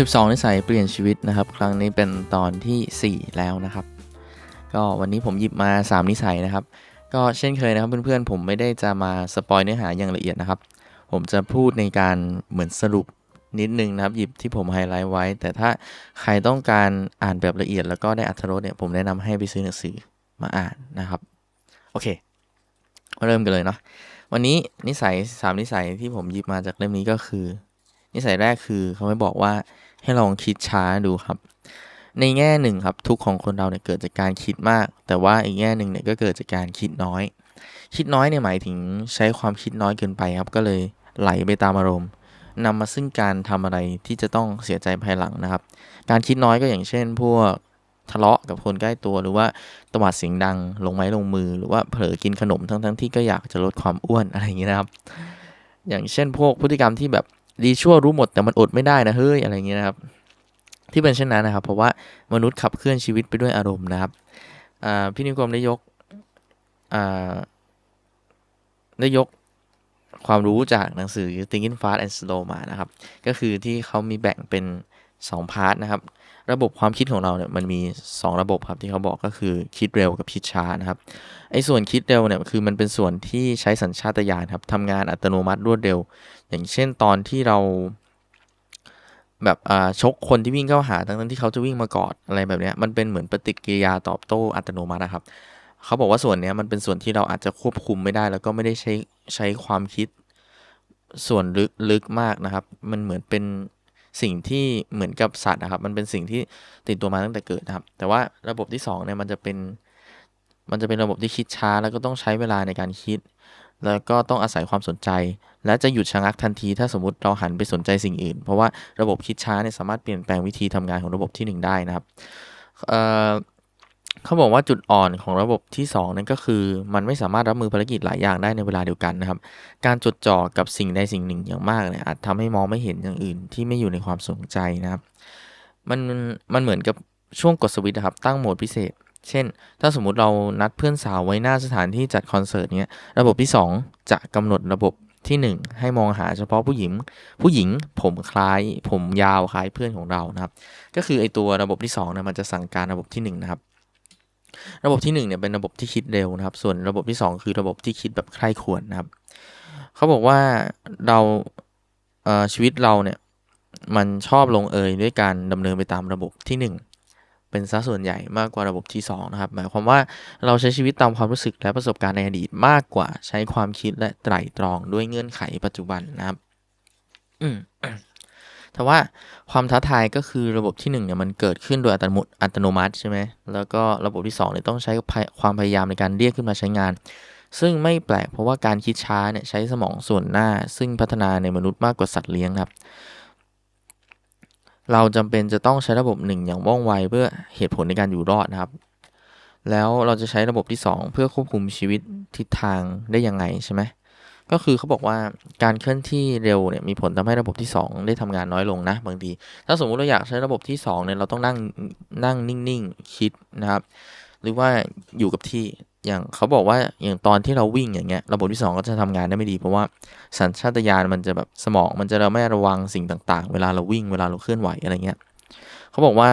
12นิสัยเปลี่ยนชีวิตนะครับ ครั้งนี้เป็นตอนที่ 4 แล้วนะครับ ก็วันนี้ผมหยิบมา 3 นิสัยนะครับ ก็เช่นเคยนะครับเพื่อนๆผมไม่ได้จะมาสปอยเนื้อหาอย่างละเอียดนะครับ ผมจะพูดในการเหมือนสรุปนิดนึงนะครับ หยิบที่ผมไฮไลท์ไว้ แต่ถ้าใครต้องการอ่านแบบละเอียด แล้วก็ได้อัธรสเนี่ยผมแนะนำให้ไปซื้อหนังสือมาอ่านนะครับ โอเคมาเริ่มกันเลยเนาะวันนี้นิสัย 3 นิสัยที่ผมหยิบมาจากเล่มนี้ก็คือ นิสัยแรกคือเขาไม่บอกว่า ให้ลองคิดช้าดูครับ ในแง่หนึ่งครับทุกของคนเราเนี่ยเกิดจากการคิดมาก แต่ว่าอีกแง่หนึ่งเนี่ยก็เกิดจากการคิดน้อย คิดน้อยเนี่ยหมายถึงใช้ความคิดน้อยเกินไปครับ ก็เลยไหลไปตามอารมณ์นำมาซึ่งการทำอะไรที่จะต้องเสียใจภายหลังนะครับ การคิดน้อยก็อย่างเช่น พวกทะเลาะกับคนใกล้ตัวหรือว่าตวาดเสียงดังลงไม้ลงมือ หรือว่าเผลอกินขนมทั้งๆทที่ก็อยากจะลดความอ้วนอะไรอย่างนี้นะครับ อย่างเช่นพวกพฤติกรรมที่แบบ ดีชั่วรู้หมดแต่มันอดไม่ได้นะเฮ้ยอะไรอย่างเงี้ยนะครับ ที่เป็นเช่นนั้นนะครับ เพราะว่ามนุษย์ขับเคลื่อนชีวิตไปด้วยอารมณ์นะครับพี่นิกรมได้ยกได้ยกความรู้จากหนังสือ Thinking Fast and Slow มานะครับ ก็คือที่เขามีแบ่งเป็น 2 พาร์ทนะครับ ระบบความคิดของเราเนี่ยมันมี 2 ระบบครับที่เขาบอกก็คือคิดเร็วกับคิดช้านะครับไอ้ส่วนคิดเร็วเนี่ยคือมันเป็นส่วนที่ใช้สัญชาตญาณครับทำงานอัตโนมัติรวดเร็ว อย่างเช่นตอนที่เราแบบอ่าชกคนที่วิ่งเข้าหาทั้งที่เขาจะวิ่งมากอดอะไรแบบนี้มันเป็นเหมือนปฏิกิริยาตอบโต้อัตโนมัตินะครับ เขาบอกว่าส่วนนี้มันเป็นส่วนที่เราอาจจะควบคุมไม่ได้ แล้วก็ไม่ได้ใช้ใช้ความคิดส่วนลึกลึกมากนะครับ มันเหมือนเป็น สิ่งที่เหมือนกับสัตว์นะครับ มันเป็นสิ่งที่ติดตัวมาตั้งแต่เกิดนะครับ แต่ว่าระบบที่2เนี่ยมันจะเป็นมันจะเป็นระบบที่คิดช้า แล้วก็ต้องใช้เวลาในการคิด แล้วก็ต้องอาศัยความสนใจ และจะหยุดชะงักทันที ถ้าสมมติเราหันไปสนใจสิ่งอื่น เพราะว่าระบบคิดช้าเนี่ยสามารถเปลี่ยนแปลงวิธีทำงานของระบบที่ 1 ได้นะครับ เขาบอกว่าจุดอ่อนของระบบที่ 2 นั่นก็คือ มันไม่สามารถรับมือภารกิจหลายอย่างได้ในเวลาเดียวกันนะครับ การจดจ่อกับสิ่งใดสิ่งหนึ่งอย่างมากเนี่ยอาจทำให้มองไม่เห็นอย่างอื่นที่ไม่อยู่ในความสนใจนะครับ มันมันเหมือนกับช่วงกดสวิตช์ครับ ตั้งโหมดพิเศษ เช่น ถ้าสมมุติเรานัดเพื่อนสาวไว้หน้าสถานที่จัดคอนเสิร์ตเนี้ยระบบที่ 2 จะกำหนดระบบที่ 1 ให้มองหาเฉพาะผู้หญิง ผู้หญิงผมคล้าย ผมยาวคล้ายเพื่อนของเรานะครับ ก็คือไอตัวระบบที่2เนี่ยมันจะสั่งการระบบที่1นะครับ ระบบที่1เนี่ยเป็นระบบที่คิดเร็วนะครับ ส่วนระบบที่ 2 คือระบบที่คิดแบบใคร่ควรนะครับ เขาบอกว่าเราเชีวิตเราเนี่ยมันชอบลงเอยด้วยการดำเนินไปตามระบบที่ 1เป็นซะส่วนใหญ่มากกว่าระบบที่ 2 นะครับ หมายความว่าเราใช้ชีวิตตามความรู้สึกและประสบการณ์ในอดีตมากกว่าใช้ความคิดและไตร่ตรองด้วยเงื่อนไขปัจจุบันนะครับ อืม แต่ว่าความท้าทายก็คือระบบที่1เนี่ยมันเกิดขึ้นโดยอัตโนอัตโนมัติใช่ไหมแล้วก็ระบบที่2เนี่ยต้องใช้ความพยายามในการเรียกขึ้นมาใช้งาน ซึ่งไม่แปลกเพราะว่าการคิดช้าเนี่ยใช้สมองส่วนหน้า ซึ่งพัฒนาในมนุษย์มากกว่าสัตว์เลี้ยงครับเราจำเป็นจะต้องใช้ระบบหนึ่งอย่างว่องไวเพื่อเหตุผลในการอยู่รอดนะครับ แล้วเราจะใช้ระบบที่ 2 เพื่อควบคุมชีวิตทิศทางได้ยังไงใช่ไหม ก็คือเขาบอกว่าการเคลื่อนที่เร็วเนี่ยมีผลทำให้ระบบที่ 2 ได้ทำงานน้อยลงนะบางทีถ้าสมมุติเราอยากใช้ระบบที่2เนี่ยเราต้องนั่งนั่งนิ่งๆคิดนะครับ หรือว่าอยู่กับที่อย่างเขาบอกว่าอย่างตอนที่เราวิ่งอย่างเงี้ยระบบที่ 2 ก็จะทำงานได้ไม่ดี เพราะว่าสัญชาตญาณมันจะแบบสมองมันจะเราไม่ระวังสิ่งต่างๆ เวลาเราวิ่งเวลาเราเคลื่อนไหวอะไรเงี้ยเขาบอกว่า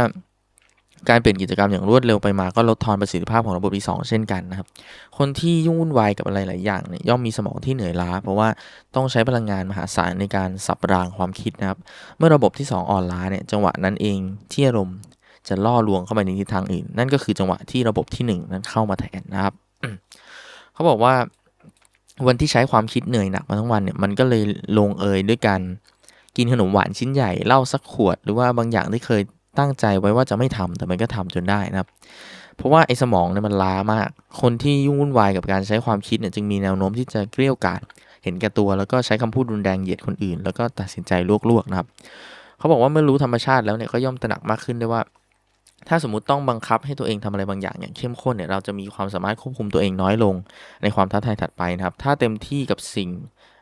การเปลี่ยนกิจกรรมอย่างรวดเร็วไปมาก็ลดทอนประสิทธิภาพของระบบที่2เช่นกันนะครับ คนที่ยุ่งวุ่นวายกับอะไรหลายอย่างเนี่ยย่อมมีสมองที่เหนื่อยล้า เพราะว่าต้องใช้พลังงานมหาศาลในการสับรางความคิดนะครับ เมื่อระบบที่ 2 อ่อนล้าเนี่ยจังหวะนั้นเองที่อารมณ์จะล่อลวงเข้าไปในทิศทางอื่น นั่นก็คือจังหวะที่ระบบที่ 1 นั้นเข้ามาแทนนะครับ เขาบอกว่าวันที่ใช้ความคิดเหนื่อยหนักมาทั้งวันเนี่ยมันก็เลยลงเอยด้วยการกินขนมหวานชิ้นใหญ่เหล้าสักขวด หรือว่าบางอย่างที่เคย ตั้งใจไว้ว่าจะไม่ทำแต่มันก็ทำจนได้นะครับ เพราะว่าไอ้สมองเนี่ยมันล้ามาก คนที่ยุ่งวุ่นวายกับการใช้ความคิดเนี่ยจึงมีแนวโน้มที่จะเกลี้ยกล่อมเห็นแก่ตัวแล้วก็ใช้คำพูดรุนแรงเหยียดคนอื่น แล้วก็ตัดสินใจลวกๆนะครับ เขาบอกว่าเมื่อรู้ธรรมชาติแล้วเนี่ยก็ย่อมตระหนักมากขึ้นได้ว่า ถ้าสมมติต้องบังคับให้ตัวเองทำอะไรบางอย่างอย่างเข้มข้นเนี่ยเราจะมีความสามารถควบคุมตัวเองน้อยลง ในความท้าทายถัดไปนะครับ ถ้าเต็มที่กับสิ่ง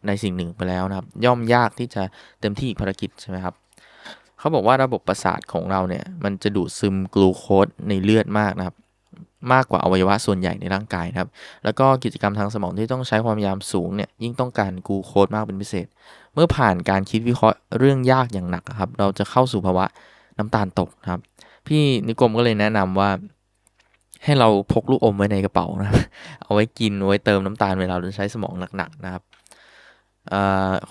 ในสิ่งหนึ่งไปแล้วนะครับ ย่อมยากที่จะเต็มที่อีกภารกิจใช่ไหมครับ เขาบอกว่าระบบประสาทของเราเนี่ย มันจะดูดซึมกลูโคสในเลือดมากนะครับ มากกว่าอวัยวะส่วนใหญ่ในร่างกายครับ แล้วก็กิจกรรมทางสมองที่ต้องใช้ความพยายามสูงเนี่ย ยิ่งต้องการกลูโคสมากเป็นพิเศษ เมื่อผ่านการคิดวิเคราะห์เรื่องยากอย่างหนักครับ เราจะเข้าสู่ภาวะน้ำตาลตกครับ พี่นิกรมก็เลยแนะนำว่า ให้เราพกลูกอมไว้ในกระเป๋านะ เอาไว้กินไว้เติมน้ำตาลเวลาเราใช้สมองหนักๆนะครับ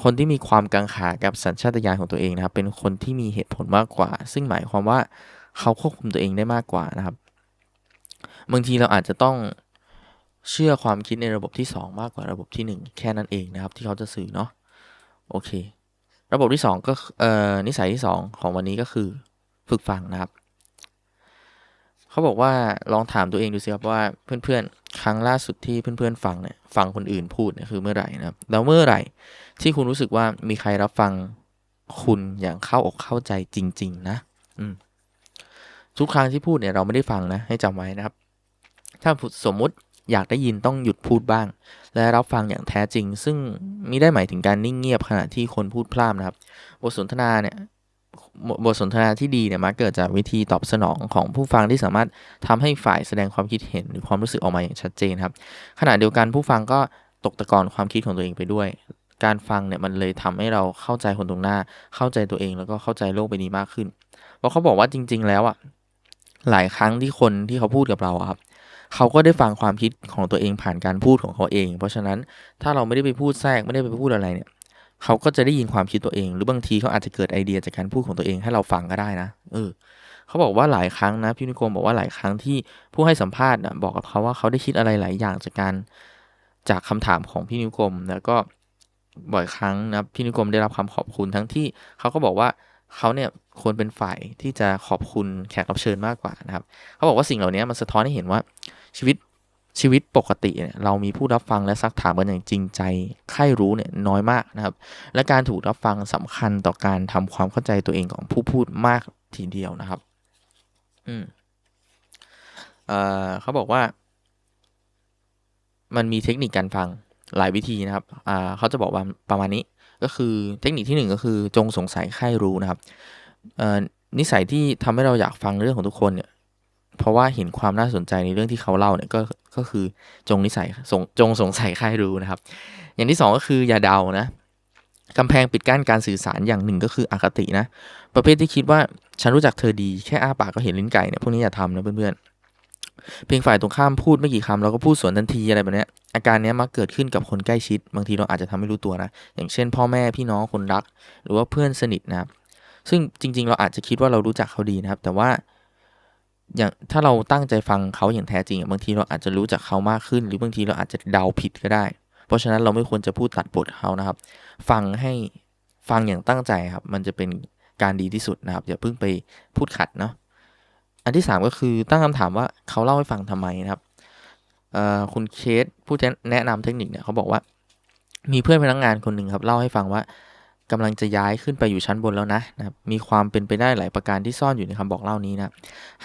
คนที่มีความกังขากับสัญชาตญาณของตัวเองนะครับ เป็นคนที่มีเหตุผลมากกว่า ซึ่งหมายความว่าเขาควบคุมตัวเองได้มากกว่านะครับ บางทีเราอาจจะต้องเชื่อความคิดในระบบที่ 2 มากกว่าระบบที่ 1 แค่นั้นเองนะครับ ที่เขาจะสื่อเนาะโอเค ระบบที่ 2 ก็นิสัยที่ 2 ของวันนี้ก็คือฝึกฟังนะครับ เขาบอกว่าลองถามตัวเองดูสิครับว่าเพื่อนๆ ครั้งล่าสุดที่เพื่อนๆฟังเนี่ยฟังคนอื่นพูดเนี่ยคือเมื่อไหร่นะครับแล้วเมื่อไหร่ที่คุณรู้สึกว่ามีใครรับฟังคุณอย่างเข้าอกเข้าใจจริง ๆ นะอืมทุกครั้งที่พูดเนี่ยเราไม่ได้ฟังนะให้จำไว้นะครับ ถ้าสมมุติอยากได้ยินต้องหยุดพูดบ้าง และรับฟังอย่างแท้จริง ซึ่งมิได้หมายถึงการนิ่งเงียบขณะที่คนพูดพร่ำนะครับ บทสนทนาเนี่ย บทสนทนาที่ดีเนี่ยมักเกิดจากวิธีตอบสนองของผู้ฟังที่สามารถทำให้ฝ่ายแสดงความคิดเห็นหรือความรู้สึกออกมาอย่างชัดเจนครับ ขณะเดียวกันผู้ฟังก็ตกตะกอนความคิดของตัวเองไปด้วย การฟังเนี่ยมันเลยทำให้เราเข้าใจคนตรงหน้า เข้าใจตัวเองแล้วก็เข้าใจโลกใบนี้มากขึ้น เพราะเขาบอกว่าจริง ๆ แล้วอะหลายครั้งที่คนที่เขาพูดกับเราครับเขาก็ได้ฟังความคิดของตัวเองผ่านการพูดของเขาเอง เพราะฉะนั้นถ้าเราไม่ได้ไปพูดแทรกไม่ได้ไปพูดอะไรเนี่ย เขาก็จะได้ยินความคิดตัวเอง หรือบางทีเขาอาจจะเกิดไอเดียจากการพูดของตัวเองให้เราฟังก็ได้นะเออเขาบอกว่าหลายครั้งนะพี่นิคมบอกว่าหลายครั้งที่ผู้ให้สัมภาษณ์นะบอกกับเขาว่าเขาได้คิดอะไรหลายอย่างจากการจากคำถามของพี่นิคมแล้วก็บ่อยครั้งนะพี่นิคมได้รับคำขอบคุณทั้งที่เขาก็บอกว่าเขาเนี่ยควรเป็นฝ่ายที่จะขอบคุณแขกรับเชิญมากกว่านะครับ เขาบอกว่าสิ่งเหล่านี้มันสะท้อนให้เห็นว่าชีวิต ชีวิตปกติเนี่ยเรามีผู้รับฟังและซักถามกันอย่างจริงใจใคร่รู้เนี่ยน้อยมากนะครับ และการถูกรับฟังสำคัญต่อการทำความเข้าใจตัวเองของผู้พูดมากทีเดียวนะครับ อืมเอ่อเขาบอกว่า มันมีเทคนิคการฟังหลายวิธีนะครับอ่าเขาจะบอกว่าประมาณนี้ ก็คือเทคนิคที่ 1 ก็คือจงสงสัยใคร่รู้นะครับเอ่อนิสัยที่ทำให้เราอยากฟังเรื่องของทุกคนเนี่ย เพราะว่าเห็นความน่าสนใจในเรื่องที่เขาเล่าเนี่ยก็ก็คือจงนิสัยจงสงสัยใครรู้นะครับ อย่างที่ 2 ก็คืออย่าเดานะกำแพงปิดกั้นการสื่อสารอย่างหนึ่งก็คืออคตินะ ประเภทที่คิดว่าฉันรู้จักเธอดีแค่อ้าปากก็เห็นลิ้นไก่เนี่ยพวกนี้อย่าทำนะเพื่อนๆเพียงฝ่ายตรงข้ามพูดไม่กี่คำเราก็พูดสวนทันทีอะไรแบบนี้อาการนี้มักเกิดขึ้นกับคนใกล้ชิด บางทีเราอาจจะทำไม่รู้ตัวนะ อย่างเช่น พ่อแม่พี่น้องคนรัก หรือว่าเพื่อนสนิทนะครับซึ่งจริง ๆ เราอาจจะคิดว่าเรารู้จักเขาดีนะครับ แต่ว่า อย่างถ้าเราตั้งใจฟังเขาอย่างแท้จริงบางทีเราอาจจะรู้จักเขามากขึ้น หรือบางทีเราอาจจะเดาผิดก็ได้ เพราะฉะนั้นเราไม่ควรจะพูดตัดบทเขานะครับ ฟังให้ฟังอย่างตั้งใจครับ มันจะเป็นการดีที่สุดนะครับอย่าเพิ่งไปพูดขัดเนาะอันที่ 3 ก็คือตั้งคำถามว่าเขาเล่าให้ฟังทำไมนะครับคุณเคสผู้แนะนำเทคนิคเนี่ยเขาบอกว่า มีเพื่อนพนักงงานคนหนึ่งครับเล่าให้ฟังว่า กำลังจะย้ายขึ้นไปอยู่ชั้นบนแล้วนะนะครับมีความเป็นไปได้หลายประการที่ซ่อนอยู่ในคำบอกเล่านี้นะ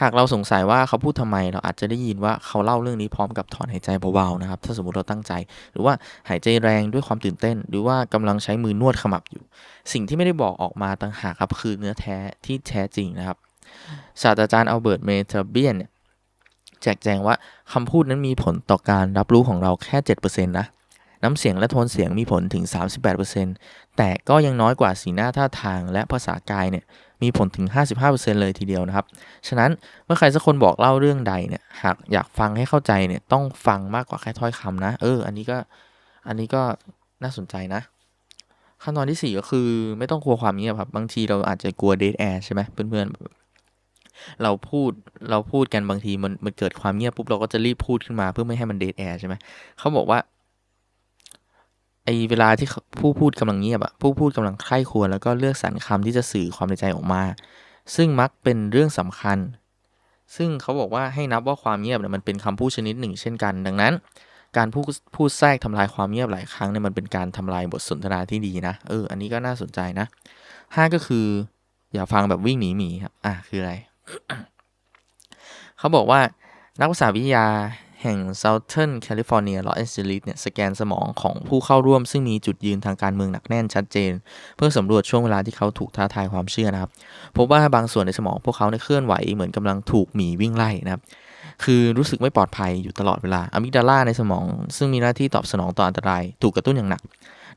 หากเราสงสัยว่าเขาพูดทำไม เราอาจจะได้ยินว่าเขาเล่าเรื่องนี้พร้อมกับถอนหายใจเบาๆนะครับ ถ้าสมมติเราตั้งใจ หรือว่าหายใจแรงด้วยความตื่นเต้น หรือว่ากำลังใช้มือนวดขมับอยู่ สิ่งที่ไม่ได้บอกออกมาต่างหากครับคือเนื้อแท้ที่แท้จริงนะครับ ศาสตราจารย์อัลเบิร์ตเมเทอร์เบียนเนี่ยแจกแจงว่าคำพูดนั้นมีผลต่อการรับรู้ของเราแค่ 7%นะ น้ำเสียงและโทนเสียงมีผลถึง 38%แต่ก็ยังน้อยกว่าสีหน้าท่าทางและภาษากายเนี่ยมีผลถึง 55%เลยทีเดียวนะครับ ฉะนั้นเมื่อใครสักคนบอกเล่าเรื่องใดเนี่ยหากอยากฟังให้เข้าใจเนี่ยต้องฟังมากกว่าแค่ถ้อยคำนะ เออ อันนี้ก็อันนี้ก็น่าสนใจนะ ขั้นตอนที่ 4 ก็คือไม่ต้องกลัวความเงียบครับบางทีเราอาจจะกลัวเดทแอร์ใช่ไหมเพื่อนๆ เราพูดเราพูดกันบางทีมันมันเกิดความเงียบปุ๊บเราก็จะรีบพูดขึ้นมาเพื่อไม่ให้มันเดทแอร์ใช่ไหมเขาบอกว่า อเวลาที่ผู้พูดกำลังเงียบอะผู้พูดกำลังใคร่ควรแล้วก็เลือกสรรคำที่จะสื่อความในใจออกมา ซึ่งมักเป็นเรื่องสำคัญ ซึ่งเขาบอกว่าให้นับว่าความเงียบเนี่ยมันเป็นคำพูดชนิดหนึ่ง เช่นกัน ดังนั้น การพูดพูดแทรกทำลายความเงียบหลายครั้งเนี่ยมันเป็นการทำลายบทสนทนาที่ดีนะเอออันนี้ก็น่าสนใจนะห้าก็คือ อย่าฟังแบบวิ่งหนีหมีครับอะคืออะไร เขาบอกว่านักภาษาวิทยา แห่ง Southern California Los Angeles เนี่ยสแกนสมองของผู้เข้าร่วมซึ่งมีจุดยืนทางการเมืองหนักแน่นชัดเจน เพื่อสำรวจช่วงเวลาที่เขาถูกท้าทายความเชื่อนะครับพบว่าบางส่วนในสมองพวกเขาเนี่ยเคลื่อนไหวเหมือนกำลังถูกหมีวิ่งไล่นะครับคือรู้สึกไม่ปลอดภัยอยู่ตลอดเวลาอะมิกดาลาในสมอง ซึ่งมีหน้าที่ตอบสนองต่ออันตราย ถูกกระตุ้นอย่างหนัก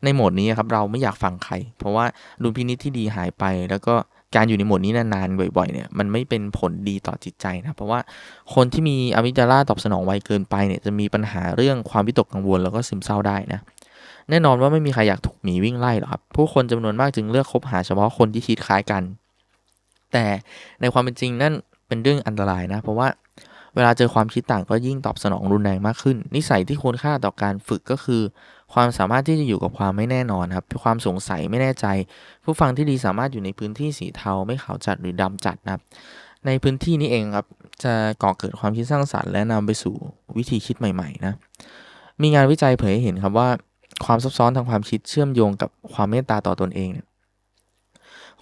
ในโหมดนี้ครับเราไม่อยากฟังใคร เพราะว่าดุลพินิจที่ดีหายไปแล้วก็ การอยู่ในโหมดนี้นานๆบ่อยๆเนี่ยมันไม่เป็นผลดีต่อจิตใจนะเพราะว่าคนที่มีอวิจาราตอบสนองไวเกินไปเนี่ยจะมีปัญหาเรื่องความวิตกกังวลแล้วก็ซึมเศร้าได้นะแน่นอนว่าไม่มีใครอยากถูกหมีวิ่งไล่หรอกครับผู้คนจำนวนมากจึงเลือกคบหาเฉพาะคนที่คิดคล้ายกัน แต่ในความเป็นจริงนั่นเป็นเรื่องอันตรายนะ เพราะว่าเวลาเจอความคิดต่างก็ยิ่งตอบสนองรุนแรงมากขึ้น นิสัยที่ควรค่าต่อการฝึกก็คือ ความสามารถที่จะอยู่กับความไม่แน่นอนครับ ความสงสัยไม่แน่ใจ ผู้ฟังที่ดีสามารถอยู่ในพื้นที่สีเทาไม่ขาวจัดหรือดำจัดนะครับ ในพื้นที่นี้เองครับจะก่อเกิดความคิดสร้างสรรค์และนำไปสู่วิธีคิดใหม่ๆนะมีงานวิจัยเผยให้เห็นครับว่าความซับซ้อนทางความคิดเชื่อมโยงกับความเมตตาต่อตนเอง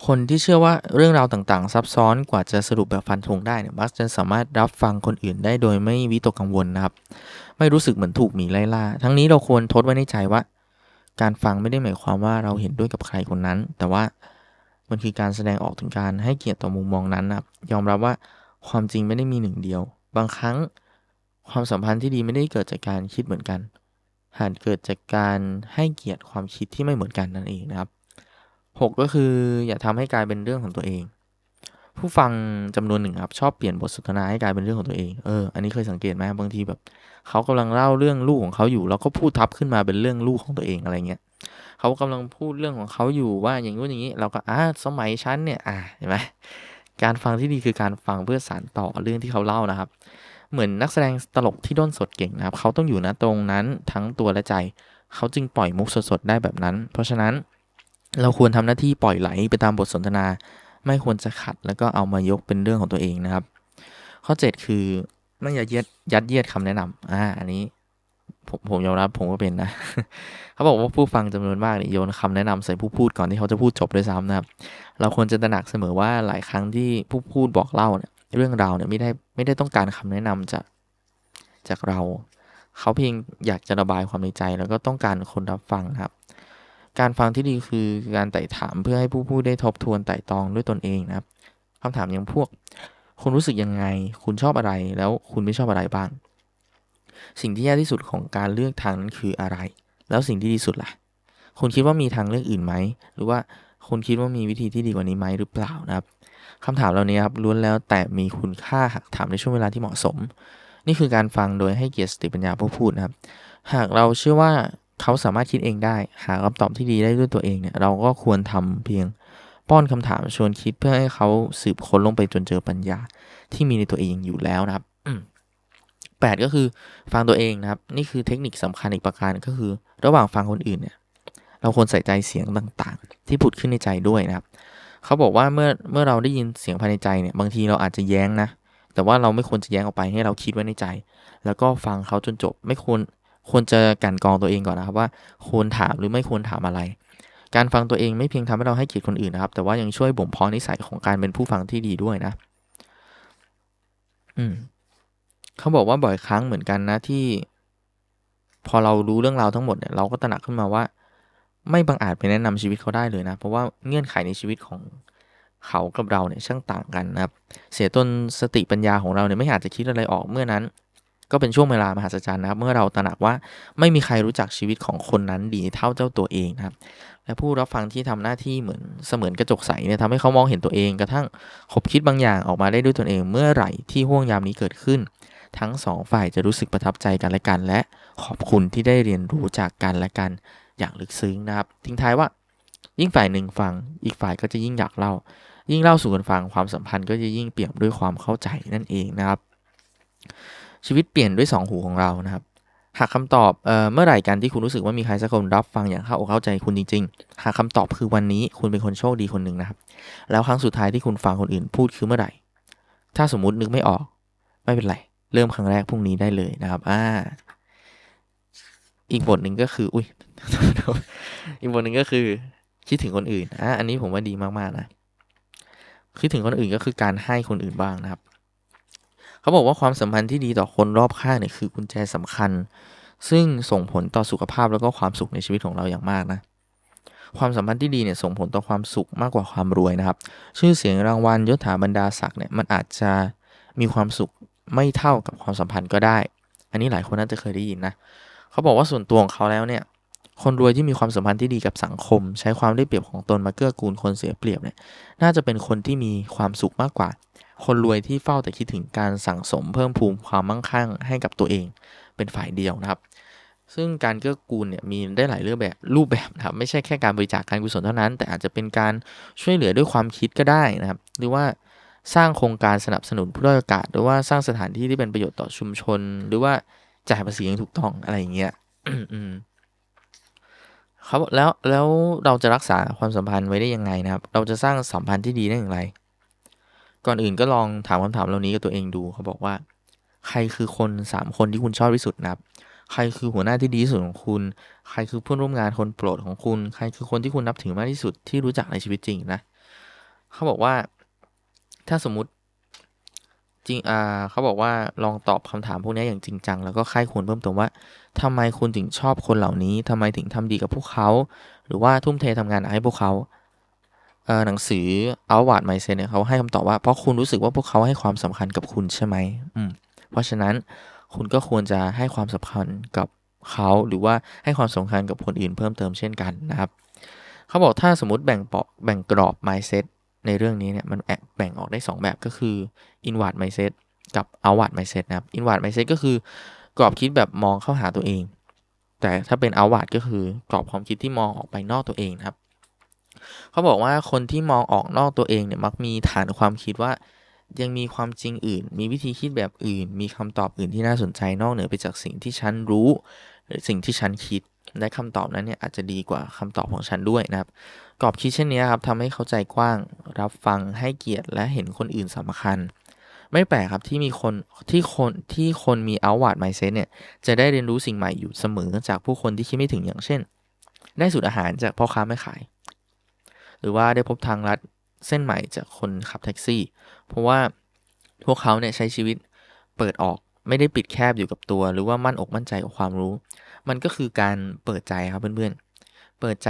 คนที่เชื่อว่าเรื่องราวต่างๆ ซับซ้อนกว่าจะสรุปแบบฟันธงได้เนี่ยมักจะสามารถรับฟังคนอื่นได้โดยไม่วิตกกังวลนะครับ ไม่รู้สึกเหมือนถูกหมีไล่ล่า ทั้งนี้เราควรทดไว้ในใจว่า การฟังไม่ได้หมายความว่าเราเห็นด้วยกับใครคนนั้น แต่ว่ามันคือการแสดงออกถึงการให้เกียรติต่อมุมมองนั้นนะครับ ยอมรับว่าความจริงไม่ได้มีหนึ่งเดียว บางครั้งความสัมพันธ์ที่ดีไม่ได้เกิดจากการคิดเหมือนกันหากเกิดจากการให้เกียรติความคิดที่ไม่เหมือนกันนั่นเองนะครับ 6 ก็คืออย่าทำให้กลายเป็นเรื่องของตัวเอง ผู้ฟังจำนวนหนึ่งครับชอบเปลี่ยนบทสนทนาให้กลายเป็นเรื่องของตัวเองเอออันนี้เคยสังเกตไหมบางทีแบบเขากำลังเล่าเรื่องลูกของเขาอยู่ แล้วก็พูดทับขึ้นมาเป็นเรื่องลูกของตัวเองอะไรเงี้ยเขากำลังพูดเรื่องของเขาอยู่ว่าอย่างนู้นอย่างนี้ เราก็อ่าสมัยฉันเนี่ยอ่าเห็นไหมการฟังที่ดีคือการฟังเพื่อสานต่อเรื่องที่เขาเล่านะครับ เหมือนนักแสดงตลกที่ด้นสดเก่งนะครับ เขาต้องอยู่นะตรงนั้นทั้งตัวและใจ เขาจึงปล่อยมุกสดๆได้แบบนั้น เพราะฉะนั้น เราควรทำหน้าที่ปล่อยไหลไปตามบทสนทนา ไม่ควรจะขัดแล้วก็เอามายกเป็นเรื่องของตัวเองนะครับ ข้อ 7 คือไม่อย่าเยียดยัดเยียดคำแนะนำอ่าอันนี้ผมผมยอมรับผมก็เป็นนะ เขาบอกว่าผู้ฟังจำนวนมากเนี่ยโยนคำแนะนำใส่ผู้พูดก่อนที่เขาจะพูดจบด้วยซ้ำนะครับ เราควรจะตระหนักเสมอว่าหลายครั้งที่ผู้พูดบอกเล่าเนี่ยเรื่องราวเนี่ยไม่ได้ไม่ได้ต้องการคำแนะนำจากจากเรา เขาเพียงอยากจะระบายความในใจ แล้วก็ต้องการคนรับฟังครับ การฟังที่ดีคือการไต่ถามเพื่อให้ผู้พูดได้ทบทวนไต่ตองด้วยตนเองนะครับคำถามอย่างพวก คุณรู้สึกยังไง คุณชอบอะไรแล้วคุณไม่ชอบอะไรบ้าง สิ่งที่ยากที่สุดของการเลือกทางนั้นคืออะไร แล้วสิ่งที่ดีสุดล่ะ คุณคิดว่ามีทางเลือกอื่นไหม หรือว่าคุณคิดว่ามีวิธีที่ดีกว่านี้ไหมหรือเปล่านะครับคำถามเหล่านี้ครับล้วนแล้วแต่มีคุณค่าหากถามในช่วงเวลาที่เหมาะสม นี่คือการฟังโดยให้เกียรติสติปัญญาผู้พูดนะครับ หากเราเชื่อว่า เขาสามารถคิดเองได้ หาคำตอบที่ดีได้ด้วยตัวเองเนี่ยเราก็ควรทำเพียงป้อนคำถามชวนคิดเพื่อให้เขาสืบค้นลงไปจนเจอปัญญาที่มีในตัวเองอยู่แล้วนะครับแปดก็คือฟังตัวเองนะครับ นี่คือเทคนิคสำคัญอีกประการก็คือ ระหว่างฟังคนอื่นเนี่ย เราควรใส่ใจเสียงต่างๆ ที่ผุดขึ้นในใจด้วยนะครับ เขาบอกว่าเมื่อเมื่อเราได้ยินเสียงภายในใจเนี่ย บางทีเราอาจจะแย้งนะแต่ว่าเราไม่ควรจะแย้งออกไปให้เราคิดไว้ในใจ แล้วก็ฟังเขาจนจบ ไม่ควร ควรจะกันกองตัวเองก่อนนะครับว่าควรถามหรือไม่ควรถามอะไร การฟังตัวเองไม่เพียงทำให้เราให้เกียรติคนอื่นนะครับ แต่ว่ายังช่วยบ่มเพาะนิสัยของการเป็นผู้ฟังที่ดีด้วยนะ อืมเขาบอกว่าบ่อยครั้งเหมือนกันนะที่ พอเรารู้เรื่องราวทั้งหมดเนี่ยเราก็ตระหนักขึ้นมาว่า ไม่บังอาจไปแนะนำชีวิตเขาได้เลยนะ เพราะว่าเงื่อนไขในชีวิตของเขากับเราเนี่ยช่างต่างกันนะครับ เสียต้นสติปัญญาของเราเนี่ยไม่อาจจะคิดอะไรออกเมื่อนั้น ก็เป็นช่วงเวลามหัศจรรย์นะครับ เมื่อเราตระหนักว่าไม่มีใครรู้จักชีวิตของคนนั้นดีเท่าเจ้าตัวเองนะครับ และผู้รับฟังที่ทำหน้าที่เหมือนเสมือนกระจกใสเนี่ยทำให้เขามองเห็นตัวเองกระทั่งขบคิดบางอย่างออกมาได้ด้วยตนเองเมื่อไหร่ที่ห่วงยามนี้เกิดขึ้น ทั้งสองฝ่ายจะรู้สึกประทับใจกันและกัน และขอบคุณที่ได้เรียนรู้จากกันและกันอย่างลึกซึ้งนะครับ ทิ้งท้ายว่า ยิ่งฝ่ายหนึ่งฟัง อีกฝ่ายก็จะยิ่งอยากเล่า ยิ่งเล่าสู่กันฟังความสัมพันธ์ก็จะยิ่งเปลี่ยนด้วยความเข้าใจนั่นเองนะครับ ชีวิตเปลี่ยนด้วย 2 หูของเรานะครับ หากคำตอบเอ่อเมื่อไหร่กันที่คุณรู้สึกว่ามีใครสักคนรับฟังอย่างเข้าอกเข้าใจคุณจริงๆ หากคำตอบคือวันนี้คุณเป็นคนโชคดีคนหนึ่งนะครับ แล้วครั้งสุดท้ายที่คุณฟังคนอื่นพูดคือเมื่อไหร่ ถ้าสมมุตินึกไม่ออก ไม่เป็นไร เริ่มครั้งแรกพรุ่งนี้ได้เลยนะครับอ่าอีกบทหนึ่งก็คือ อุ้ย อีกบทหนึ่งก็คือ คิดถึงคนอื่นอะอันนี้ผมว่าดีมากๆนะ คิดถึงคนอื่นก็คือการให้คนอื่นบ้างนะครับ เขาบอกว่าความสัมพันธ์ที่ดีต่อคนรอบข้างเนี่ยคือกุญแจสำคัญ ซึ่งส่งผลต่อสุขภาพแล้วก็ความสุขในชีวิตของเราอย่างมากนะ ความสัมพันธ์ที่ดีเนี่ยส่งผลต่อความสุขมากกว่าความรวยนะครับ ชื่อเสียงรางวัลยศถาบรรดาศักดิ์เนี่ยมันอาจจะมีความสุขไม่เท่ากับความสัมพันธ์ก็ได้ อันนี้หลายคนน่าจะเคยได้ยินนะ เขาบอกว่าส่วนตัวของเขาแล้วเนี่ย คนรวยที่มีความสัมพันธ์ที่ดีกับสังคม ใช้ความได้เปรียบของตนมาเกื้อกูลคนเสียเปรียบเนี่ย น่าจะเป็นคนที่มีความสุขมากกว่า คนรวยที่เฝ้าแต่คิดถึงการสั่งสมเพิ่มพูนความมั่งคั่งให้กับตัวเองเป็นฝ่ายเดียวนะครับ ซึ่งการเกื้อกูลเนี่ยมีได้หลายเรูปแบบรูปแบบนะครับไม่ใช่แค่การบริจาคการกุศลเท่านั้น แต่อาจจะเป็นการช่วยเหลือด้วยความคิดก็ได้นะครับ หรือว่าสร้างโครงการสนับสนุนผู้ด้อยโอกาส หรือว่าสร้างสถานที่ที่เป็นประโยชน์ต่อชุมชน หรือว่าจ่ายภาษีอย่างถูกต้องอะไรอย่างเงี้ยครับแล้วแล้วเราจะรักษาความสัมพันธ์ไว้ได้ยังไงนะครับ เราจะสร้างสัมพันธ์ที่ดีได้อย่างไร ก่อนอื่นก็ลองถามคำถามเหล่านี้กับตัวเองดูเขาบอกว่า ใครคือคนสามคนที่คุณชอบที่สุดนะครับใครคือหัวหน้าที่ดีที่สุดของคุณ ใครคือเพื่อนร่วมงานคนโปรดของคุณ ใครคือคนที่คุณนับถือมากที่สุดที่รู้จักในชีวิตจริงนะ เขาบอกว่า ถ้าสมมติจริงอ่าเขาบอกว่าลองตอบคำถามพวกนี้อย่างจริงจัง แล้วก็ค่ายควรเพิ่มเติมว่าทำไมคุณถึงชอบคนเหล่านี้ทำไมถึงทำดีกับพวกเขา หรือว่าทุ่มเททำงานให้พวกเขา หนังสือ Outward Mindset เนี่ยเขาให้คำตอบว่าเพราะคุณรู้สึกว่าพวกเขาให้ความสำคัญกับคุณใช่ไหมอืมเพราะฉะนั้นคุณก็ควรจะให้ความสำคัญกับเขาหรือว่าให้ความสำคัญกับคนอื่นเพิ่มเติมเช่นกันนะครับเขาบอกถ้าสมมติแบ่งเปาะแบ่งกรอบ mindset ในเรื่องนี้เนี่ยมันแบ่งออกได้ 2 แบบก็คือ inward mindset กับ outward mindset นะครับ inward mindset ก็คือกรอบคิดแบบมองเข้าหาตัวเอง แต่ถ้าเป็น outward ก็คือกรอบความคิดที่มองออกไปนอกตัวเองนะครับ เขาบอกว่าคนที่มองออกนอกตัวเองเนี่ยมักมีฐานความคิดว่า ยังมีความจริงอื่น มีวิธีคิดแบบอื่น มีคำตอบอื่นที่น่าสนใจนอกเหนือไปจากสิ่งที่ฉันรู้ หรือสิ่งที่ฉันคิดและคำตอบนั้นเนี่ยอาจจะดีกว่าคำตอบของฉันด้วยนะครับกรอบคิดเช่นนี้ครับทำให้เข้าใจกว้างรับฟังให้เกียรติและเห็นคนอื่นสำคัญ ไม่แปลกครับที่มีคนที่คนที่คนมี outward mindset เนี่ยจะได้เรียนรู้สิ่งใหม่อยู่เสมอจากผู้คนที่คิดไม่ถึงอย่างเช่น ได้สูตรอาหารจากพ่อค้าแม่ขาย หรือว่าได้พบทางลัดเส้นใหม่จากคนขับแท็กซี่ เพราะว่าพวกเขาเนี่ยใช้ชีวิตเปิดออกไม่ได้ปิดแคบอยู่กับตัว หรือว่ามั่นอกมั่นใจกับความรู้ มันก็คือการเปิดใจครับเพื่อนๆ เปิดใจ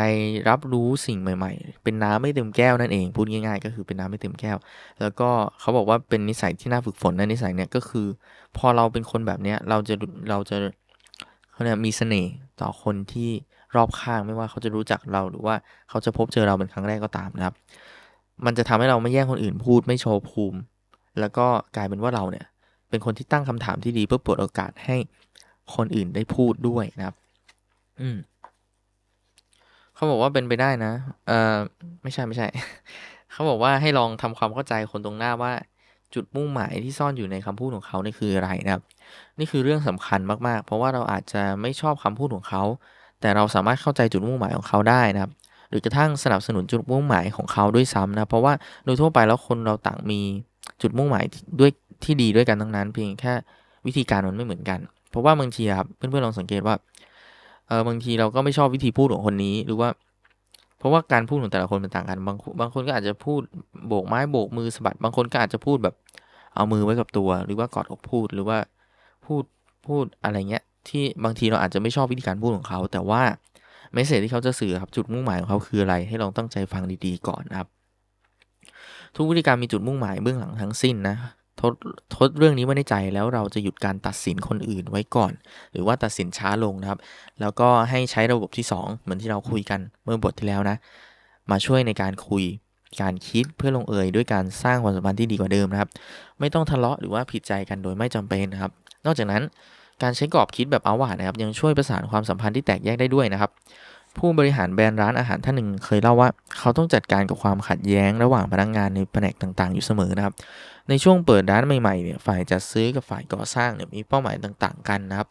รับรู้สิ่งใหม่ ๆ เป็นน้ำไม่เต็มแก้วนั่นเอง พูดง่ายๆ ก็คือเป็นน้ำไม่เต็มแก้ว แล้วก็เขาบอกว่าเป็นนิสัยที่น่าฝึกฝนนะนิสัยเนี่ยก็คือ พอเราเป็นคนแบบเนี้ยเราจะเราจะเขาเนี่ยมีเสน่ห์ต่อคนที่ รอบข้างไม่ว่าเขาจะรู้จักเราหรือว่าเขาจะพบเจอเราเป็นครั้งแรกก็ตามนะครับ มันจะทำให้เราไม่แย่งคนอื่นพูดไม่โชว์ภูมิ แล้วก็กลายเป็นว่าเราเนี่ย เป็นคนที่ตั้งคำถามที่ดีเพื่อเปิดโอกาสให้คนอื่นได้พูดด้วยนะครับ อืมเขาบอกว่าเป็นไปได้นะ เอ่อไม่ใช่ไม่ใช่ เขาบอกว่าให้ลองทำความเข้าใจคนตรงหน้าว่าจุดมุ่งหมายที่ซ่อนอยู่ในคำพูดของเขานี่คืออะไรนะครับ นี่คือเรื่องสำคัญมากๆ เพราะว่าเราอาจจะไม่ชอบคำพูดของเขา แต่เราสามารถเข้าใจจุดมุ่งหมายของเขาได้นะครับหรือกระทั่งสนับสนุนจุดมุ่งหมายของเขาด้วยซ้ำนะเพราะว่าโดยทั่วไปแล้วคนเราต่างมีจุดมุ่งหมายด้วยที่ดีด้วยกันทั้งนั้น เพียงแค่วิธีการมันไม่เหมือนกัน เพราะว่าบางทีครับเพื่อนๆลองสังเกตว่าเออบางทีเราก็ไม่ชอบวิธีพูดของคนนี้หรือว่า เพราะว่าการพูดของแต่ละคนมันต่างกันบางบางคนก็อาจจะพูดโบกไม้โบกมือสะบัดบางคนก็อาจจะพูดแบบเอามือไว้กับตัว หรือว่ากอดอกพูดหรือว่าพูดพูดอะไรเงี้ย ที่บางทีเราอาจจะไม่ชอบวิธีการพูดของเขา แต่ว่าเมสเซจที่เขาจะสื่อครับจุดมุ่งหมายของเขาคืออะไร ให้ลองตั้งใจฟังดีๆก่อนนะครับ ทุกวิธีการมีจุดมุ่งหมายเบื้องหลังทั้งสิ้นนะทดทดเรื่องนี้ไว้ในใจแล้วเราจะหยุดการตัดสินคนอื่นไว้ก่อน หรือว่าตัดสินช้าลงนะครับ แล้วก็ให้ใช้ระบบที่ 2 เหมือนที่เราคุยกันเมื่อบทที่แล้วนะ มาช่วยในการคุยการคิดเพื่อลงเอยด้วยการสร้างความสัมพันธ์ที่ดีกว่าเดิมนะครับ ไม่ต้องทะเลาะหรือว่าผิดใจกันโดยไม่จำเป็นนะครับ นอกจากนั้น การใช้กรอบคิดแบบเอาหวานนะครับยังช่วยประสานความสัมพันธ์ที่แตกแยกได้ด้วยนะครับ ผู้บริหารแบรนด์ร้านอาหารท่านหนึ่งเคยเล่าว่า เขาต้องจัดการกับความขัดแย้งระหว่างพนักงงานในแผนกต่างๆ อยู่เสมอนะครับ ในช่วงเปิดร้านใหม่ๆเนี่ยฝ่ายจัดซื้อกับฝ่ายก่อสร้างเนี่ยมีเป้าหมายต่างๆ กันนะครับ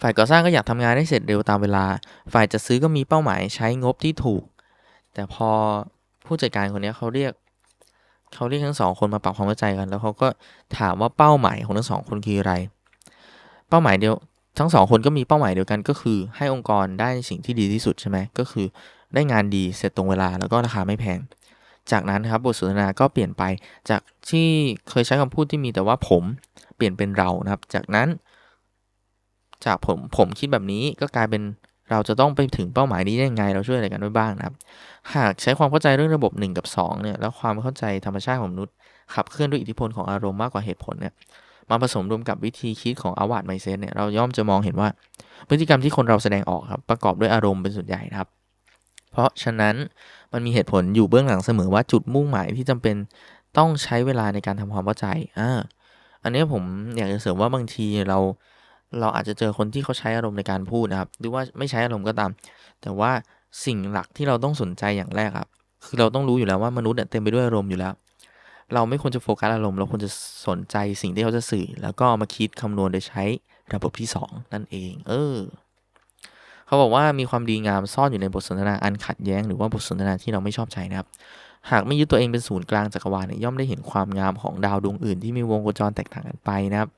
ฝ่ายก่อสร้างก็อยากทำงานให้เสร็จเร็วตามเวลา ฝ่ายจัดซื้อก็มีเป้าหมายใช้งบที่ถูก แต่พอผู้จัดการคนนี้เขาเรียกเขาเรียกทั้งสองคนมาปรับความเข้าใจกัน แล้วเขาก็ถามว่าเป้าหมายของทั้งสองคนคืออะไร เป้าหมายเดียวทั้งสองคนก็มีเป้าหมายเดียวกันก็คือ ให้องค์กรได้สิ่งที่ดีที่สุดใช่ไหมก็คือ ได้งานดีเสร็จตรงเวลาแล้วก็ราคาไม่แพง จากนั้นครับบทสนทนาก็เปลี่ยนไปจากที่เคยใช้คำพูดที่มีแต่ว่าผมเปลี่ยนเป็นเรานะครับ จากนั้น จากผมผมคิดแบบนี้ก็กลายเป็นเราจะต้องไปถึงเป้าหมายนี้ได้ยังไงเราช่วยอะไรกันได้บ้างนะครับ หากใช้ความเข้าใจเรื่องระบบ 1 กับ 2เนี่ยแล้วความเข้าใจธรรมชาติของมนุษย์ขับเคลื่อนด้วยอิทธิพลของอารมณ์มากกว่าเหตุผลเนี่ย มาผสมรวมกับวิธีคิดของอวาดไมเซนเนี่ยเราย่อมจะมองเห็นว่า พฤติกรรมที่คนเราแสดงออกครับประกอบด้วยอารมณ์เป็นส่วนใหญ่ครับ เพราะฉะนั้นมันมีเหตุผลอยู่เบื้องหลังเสมอว่าจุดมุ่งหมายที่จำเป็นต้องใช้เวลาในการทำความเข้าใจอ่าอันนี้ผมอยากจะเสริมว่าบางทีเราเราอาจจะเจอคนที่เขาใช้อารมณ์ในการพูดนะครับ หรือว่าไม่ใช้อารมณ์ก็ตาม แต่ว่าสิ่งหลักที่เราต้องสนใจอย่างแรกครับ คือเราต้องรู้อยู่แล้วว่ามนุษย์เต็มไปด้วยอารมณ์อยู่แล้ว เราไม่ควรจะโฟกัสอารมณ์ เราควรจะสนใจสิ่งที่เขาจะสื่อ แล้วก็มาคิดคำนวณโดยใช้ระบบที่ 2 นั่นเอง เออ เขาบอกว่ามีความดีงามซ่อนอยู่ในบทสนทนาอันขัดแย้งหรือว่าบทสนทนาที่เราไม่ชอบใจนะครับ หากไม่ยึดตัวเองเป็นศูนย์กลางจักรวาลเนี่ยย่อมได้เห็นความงามของดาวดวงอื่นที่มีวงโคจรแตกต่างกันไปนะครับ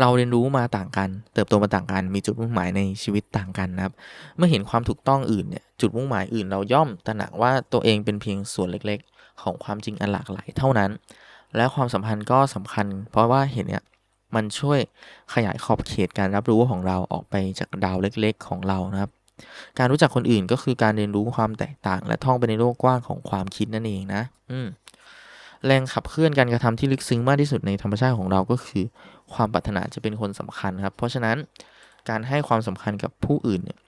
เราเรียนรู้มาต่างกัน เติบโตมาต่างกัน มีจุดมุ่งหมายในชีวิตต่างกันนะครับ เมื่อเห็นความถูกต้องอื่นเนี่ย จุดมุ่งหมายอื่นเราย่อมตระหนักว่าตัวเองเป็นเพียงส่วนเล็ก ของความจริงอันหลากหลายเท่านั้น และความสัมพันธ์ก็สำคัญ เพราะว่าเห็นเนี่ยมันช่วยขยายขอบเขตการรับรู้ของเราออกไปจากดาวเล็กๆ ของเรานะครับ การรู้จักคนอื่นก็คือการเรียนรู้ความแตกต่าง และท่องไปในโลกกว้างของความคิดนั่นเองนะ อืมแรงขับเคลื่อนการกระทำที่ลึกซึ้งมากที่สุดในธรรมชาติของเราก็คือ ความปรารถนาจะเป็นคนสำคัญครับ เพราะฉะนั้นการให้ความสำคัญกับผู้อื่นเนี่ย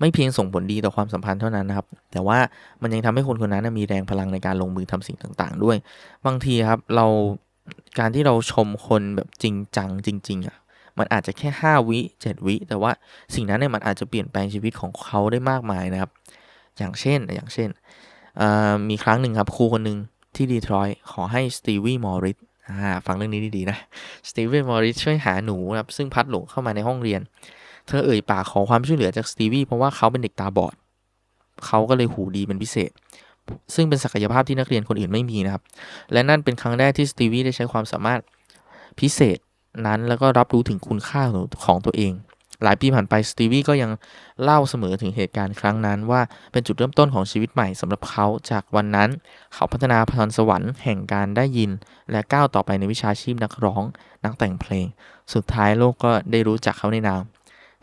ไม่เพียงส่งผลดีต่อความสัมพันธ์เท่านั้นนะครับ แต่ว่ามันยังทำให้คนคนนั้นมีแรงพลังในการลงมือทำสิ่งต่างๆ ด้วย บางทีครับเราการที่เราชมคนแบบจริงจังจริงๆอะมันอาจจะแค่ 5 วิ7 วิ แต่ว่าสิ่งนั้นเนี่ยมันอาจจะเปลี่ยนแปลงชีวิตของเขาได้มากมายนะครับ อย่างเช่นอย่างเช่นมีครั้งหนึ่งครับครูคนหนึ่งที่ดีทรอยต์ขอให้สตีวีมอริสฟังเรื่องนี้ดีๆนะสตีวีมอริสช่วยหาหนูครับซึ่งพัดหลงเข้ามาในห้องเรียน เธอเอ่ยปากขอความช่วยเหลือจากสตีวีเพราะว่าเขาเป็นเด็กตาบอด เขาก็เลยหูดีเป็นพิเศษ ซึ่งเป็นศักยภาพที่นักเรียนคนอื่นไม่มีนะครับ และนั่นเป็นครั้งแรกที่สตีวีได้ใช้ความสามารถพิเศษนั้นแล้วก็รับรู้ถึงคุณค่าของตัวเอง หลายปีผ่านไปสตีวีก็ยังเล่าเสมอถึงเหตุการณ์ครั้งนั้น ว่าเป็นจุดเริ่มต้นของชีวิตใหม่สำหรับเขาจากวันนั้น เขาพัฒนาพรสวรรค์แห่งการได้ยิน และก้าวต่อไปในวิชาชีพนักร้อง นักแต่งเพลง สุดท้ายโลกก็ได้รู้จักเขาในนาม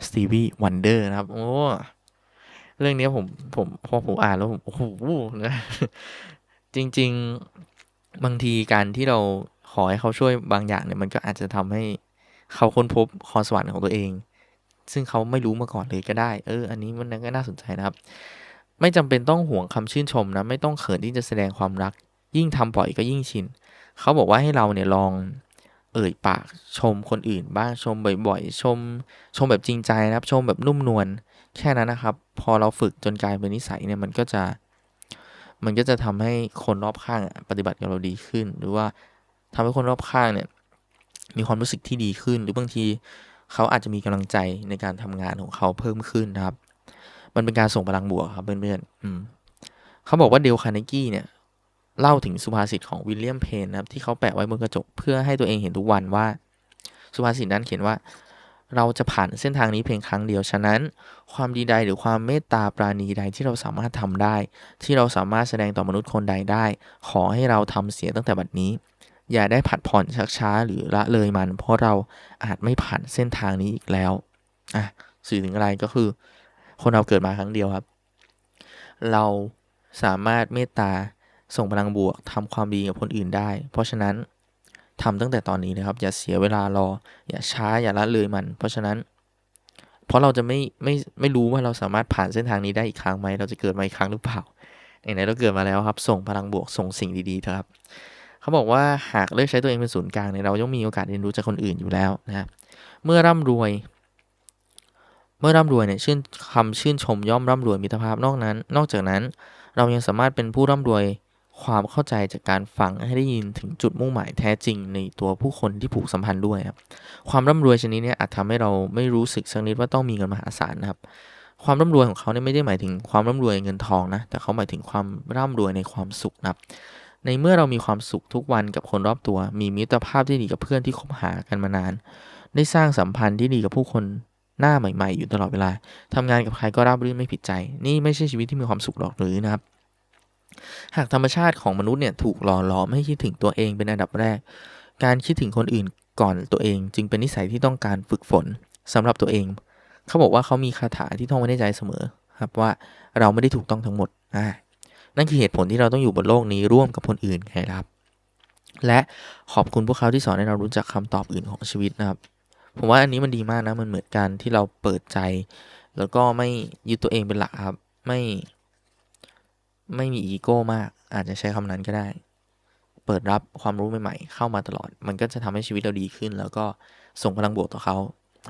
สตีวีวันเดอร์นะครับ โอ้เรื่องนี้ผมผมพอผมอ่านแล้วผมโอ้โหนะจริง ๆ บางทีการที่เราขอให้เขาช่วยบางอย่างเนี่ยมันก็อาจจะทำให้เขาค้นพบคอสวรรค์ของตัวเอง ซึ่งเขาไม่รู้มาก่อนเลยก็ได้ เออ อันนี้มันก็น่าสนใจนะครับ ไม่จำเป็นต้องห่วงคำชื่นชมนะ ไม่ต้องเขินที่จะแสดงความรัก ยิ่งทำบ่อยก็ยิ่งชิน เขาบอกว่าให้เราเนี่ยลอง เอ่ยปากชมคนอื่นบ้างชมบ่อยๆ ชม ชมแบบจริงใจนะครับ ชมแบบนุ่มนวลแค่นั้นนะครับ พอเราฝึกจนกลายเป็นนิสัยเนี่ยมันก็จะ มันก็จะทำให้คนรอบข้างปฏิบัติกับเราดีขึ้น หรือว่าทำให้คนรอบข้างเนี่ย มีความรู้สึกที่ดีขึ้น หรือบางทีเขาอาจจะมีกำลังใจในการทำงานของเขาเพิ่มขึ้นนะครับ มันเป็นการส่งพลังบวกครับเพื่อนๆเขาบอกว่าเดลคาร์เนกี้เนี่ย เล่าถึงสุภาษิตของวิลเลียมเพนนะครับที่เขาแปะไว้บนกระจกเพื่อให้ตัวเองเห็นทุกวันว่า สุภาษิตนั้นเขียนว่า เราจะผ่านเส้นทางนี้เพียงครั้งเดียวฉะนั้น ความดีใดหรือความเมตตาปราณีใดที่เราสามารถทำได้ ที่เราสามารถแสดงต่อมนุษย์คนใดได้ ขอให้เราทำเสียตั้งแต่บัดนี้ อย่าได้ผัดผ่อนชักช้าหรือละเลยมัน เพราะเราอาจไม่ผ่านเส้นทางนี้อีกแล้วอะสื่อถึงอะไรก็คือ คนเราเกิดมาครั้งเดียวครับ เราสามารถเมตตา ส่งพลังบวกทำความดีกับคนอื่นได้ เพราะฉะนั้นทำตั้งแต่ตอนนี้นะครับ อย่าเสียเวลารอ อย่าช้าอย่าละเลยมัน เพราะฉะนั้น เพราะเราจะไม่ไม่ไม่รู้ว่าเราสามารถผ่านเส้นทางนี้ได้อีกครั้งไหมเราจะเกิดมาอีกครั้งหรือเปล่าไหนๆเราเกิดมาแล้วครับ ส่งพลังบวกส่งสิ่งดีๆเถอะครับ เขาบอกว่าหากเลือกใช้ตัวเองเป็นศูนย์กลางเนี่ยเราย่อมมีโอกาสเรียนรู้จากคนอื่นอยู่แล้วนะเมื่อร่ำรวย เมื่อร่ำรวยเนี่ยชื่นคำชื่นชมย่อมร่ำรวยมิตรภาพนอกนั้น นอกจากนั้น เรายังสามารถเป็นผู้ร่ำรวย ความเข้าใจจากการฟังให้ได้ยินถึงจุดมุ่งหมายแท้จริงในตัวผู้คนที่ผูกสัมพันธ์ด้วยครับความร่ำรวยชนิดนี้อาจทำให้เราไม่รู้สึกสักนิดว่าต้องมีเงินมหาศาลนะครับ ความร่ำรวยของเขาเนี่ยไม่ได้หมายถึงความร่ำรวยเงินทองนะแต่เขาหมายถึงความร่ำรวยในความสุขนะครับในเมื่อเรามีความสุขทุกวันกับคนรอบตัว มีมิตรภาพที่ดีกับเพื่อนที่คบหากันมานาน ได้สร้างสัมพันธ์ที่ดีกับผู้คนหน้าใหม่ ๆ อยู่ตลอดเวลาทำงานกับใครก็ราบรื่นไม่ผิดใจ นี่ไม่ใช่ชีวิตที่มีความสุขหรอกหรือนะครับ หากธรรมชาติของมนุษย์เนี่ยถูกหล่อหลอมให้คิดถึงตัวเองเป็นอันดับแรก การคิดถึงคนอื่นก่อนตัวเอง จึงเป็นนิสัยที่ต้องการฝึกฝนสำหรับตัวเอง เขาบอกว่าเขามีคาถาที่ท่องไว้ในใจเสมอครับว่าเราไม่ได้ถูกต้องทั้งหมดอ่านั่นคือเหตุผลที่เราต้องอยู่บนโลกนี้ร่วมกับคนอื่นไงครับ และขอบคุณพวกเขาที่สอนให้เรารู้จักคำตอบอื่นของชีวิตนะครับ ผมว่าอันนี้มันดีมากนะมันเหมือนกันที่เราเปิดใจ แล้วก็ไม่ยึดตัวเองเป็นหลักครับ ไม่ ไม่มีอีโก้มาก อาจจะใช้คำนั้นก็ได้ เปิดรับความรู้ใหม่ๆ เข้ามาตลอด มันก็จะทำให้ชีวิตเราดีขึ้น แล้วก็ส่งพลังบวกต่อเขา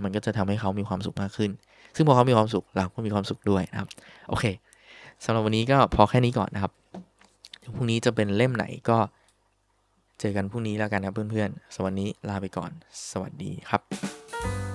มันก็จะทำให้เขามีความสุขมากขึ้น ซึ่งพอเขามีความสุขเราก็มีความสุขด้วยนะครับ โอเคสำหรับวันนี้ก็พอแค่นี้ก่อนนะครับพรุ่งนี้จะเป็นเล่มไหนก็เจอกันพรุ่งนี้แล้วกันนะเพื่อนๆสวัสดีลาไปก่อน สวัสดีครับ